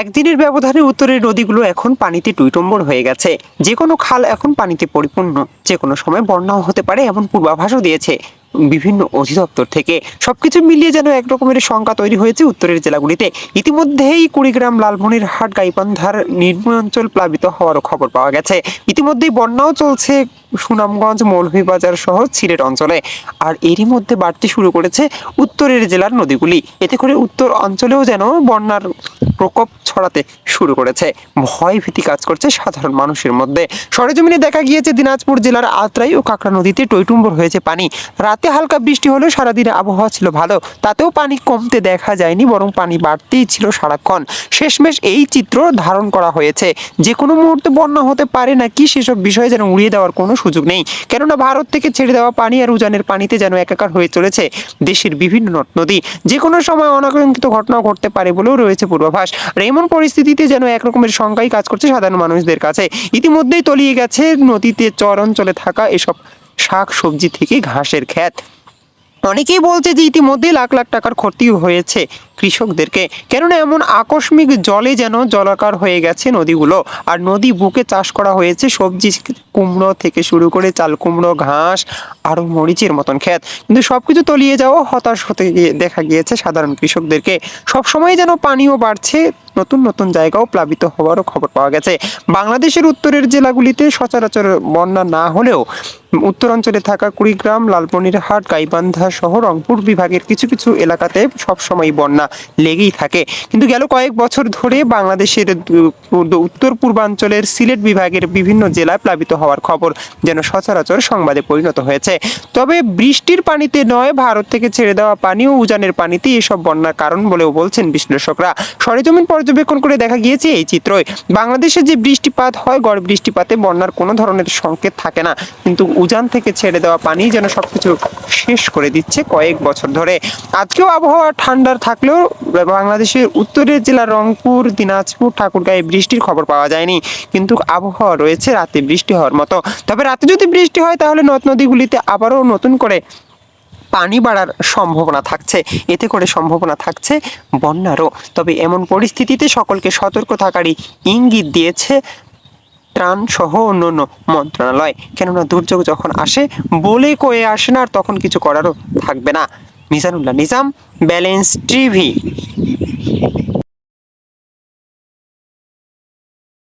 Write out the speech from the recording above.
একদিনের ব্যবধানে উত্তরের নদীগুলো এখন পানিতে টুইটম্বর হয়ে গেছে। যে কোনো খাল এখন পানিতে পরিপূর্ণ। যে কোনো সময় বন্যাও হতে পারে এমন পূর্বাভাসও দিয়েছে বিভিন্ন অধিদপ্তর থেকে। সবকিছু মিলিয়ে যেন এক রকমের শঙ্কা তৈরি হয়েছে উত্তরের জেলাগুলিতে। ইতিমধ্যেই কুড়িগ্রাম, লালমনির লালমনিরহাট গাইবান্ধার নির্মঞ্চল প্লাবিত হওয়ারও খবর পাওয়া গেছে। ইতিমধ্যেই বন্যাও চলছে সুনামগঞ্জ, মৌলভীবাজার সহ সিলেট অঞ্চলে। আর এরই মধ্যে বাড়তে শুরু করেছে উত্তরের জেলার নদীগুলি। এতে করে উত্তর অঞ্চলেও যেন বন্যার প্রকোপ ছড়াতে শুরু করেছে। ভয় ভীতি কাজ করছে সাধারণ মানুষের মধ্যে। সরেজমিনে দেখা গিয়েছে দিনাজপুর জেলার আত্রাই ও কাঁকড়া নদীতে টইটুম্বর হয়েছে পানি। রাতে হালকা বৃষ্টি হলেও সারাদিনে আবহাওয়া ছিল ভালো। তাতেও পানি কমতে দেখা যায়নি, বরং পানি বাড়তেই ছিল সারাক্ষণ। শেষমেশ এই চিত্র ধারণ করা হয়েছে। যে কোনো মুহূর্তে বন্যা হতে পারে নাকি সেসব বিষয়ে যেন উড়িয়ে দেওয়ার কোনো সুযোগ নেই। কেননা ভারত থেকে ছেড়ে দেওয়া পানি আর উজানের পানিতে যেন একাকার হয়ে চলেছে দেশের বিভিন্ন নদী যে কোনো সময় অনাকাঙ্ক্ষিত ঘটনা ঘটতে পারে বলেও রয়েছে পূর্বাভাস। আর এমন পরিস্থিতিতে যেন একরকমের শঙ্কাই কাজ করছে সাধারণ মানুষদের কাছে। ইতিমধ্যেই তলিয়ে গেছে নদীতে চর অঞ্চলে থাকা এসব শাক সবজি থেকে ঘাসের ক্ষেত। অনেকেই বলছে যে ইতিমধ্যে লাখ লাখ টাকার ক্ষতি হয়েছে কৃষকদেরকে। কেননা এমন আকস্মিক জলে যেন জলাকার হয়ে গেছে নদীগুলো। আর নদী বুকে চাষ করা হয়েছে সবজি কুমড়ো থেকে শুরু করে চাল কুমড়ো, ঘাস, আরও মরিচের মতন ক্ষেত। কিন্তু সব কিছু তলিয়ে যাওয়া হতাশ হতে দেখা গিয়েছে সাধারণ কৃষকদেরকে। সবসময় যেন পানিও বাড়ছে নতুন নতুন জায়গাও প্লাবিত হওয়ারও খবর পাওয়া গেছে। বাংলাদেশের উত্তরের জেলাগুলিতে সচরাচর বন্যা না হলেও উত্তরাঞ্চলে থাকা কুড়িগ্রাম, লালমনিরহাট, গাইবান্ধা সহ রংপুর বিভাগের কিছু কিছু এলাকাতে সবসময় বন্যা লেগেই থাকে। কিন্তু গেল কয়েক বছর ধরে বাংলাদেশের উত্তর পূর্বাঞ্চলের সিলেট বিভাগের বিভিন্ন জেলায় প্লাবিত হওয়ার খবর যেন সচরাচর সংবাদে পরিণত হয়েছে। তবে বৃষ্টির পানিতে নয়, ভারত থেকে ছেড়ে দেওয়া পানি ও উজানের পানিতে এসব বন্যার কারণ বলেও বলছেন বিশ্লেষকরা। সরেজমিন পর্যবেক্ষণ করে দেখা গিয়েছে এই চিত্রই। বাংলাদেশে যে বৃষ্টিপাত হয়, গড় বৃষ্টিপাতে বন্যার কোনো ধরনের সংকেত থাকে না। কিন্তু উজান থেকে ছেড়ে দেওয়া পানি যেন সবকিছু শেষ করে দিচ্ছে কয়েক বছর ধরে। আজকেও আবহাওয়া ঠান্ডার থাকলেও বাংলাদেশের উত্তরের জেলা রংপুর, দিনাজপুর, ঠাকুরগাঁয়ে বৃষ্টির খবর পাওয়া যায়নি। কিন্তু আবহাওয়া রয়েছে, রাতে বৃষ্টি হওয়ার মতো। তবে রাতে যদি বৃষ্টি হয়, তাহলে নদ নদীগুলিতে আবারও নতুন করে পানি বাড়ার সম্ভাবনা থাকছে। এতে করে সম্ভাবনা থাকছে বন্যারও। তবে এমন পরিস্থিতিতে সকলকে সতর্ক থাকারই ইঙ্গিত দিয়েছে ত্রাণ সহ অন্যান্য মন্ত্রণালয়। কেননা দুর্যোগ যখন আসে, বলে কয়ে আসে না আর তখন কিছু করারও থাকবে না। Mizanullah Nizam, balance TV.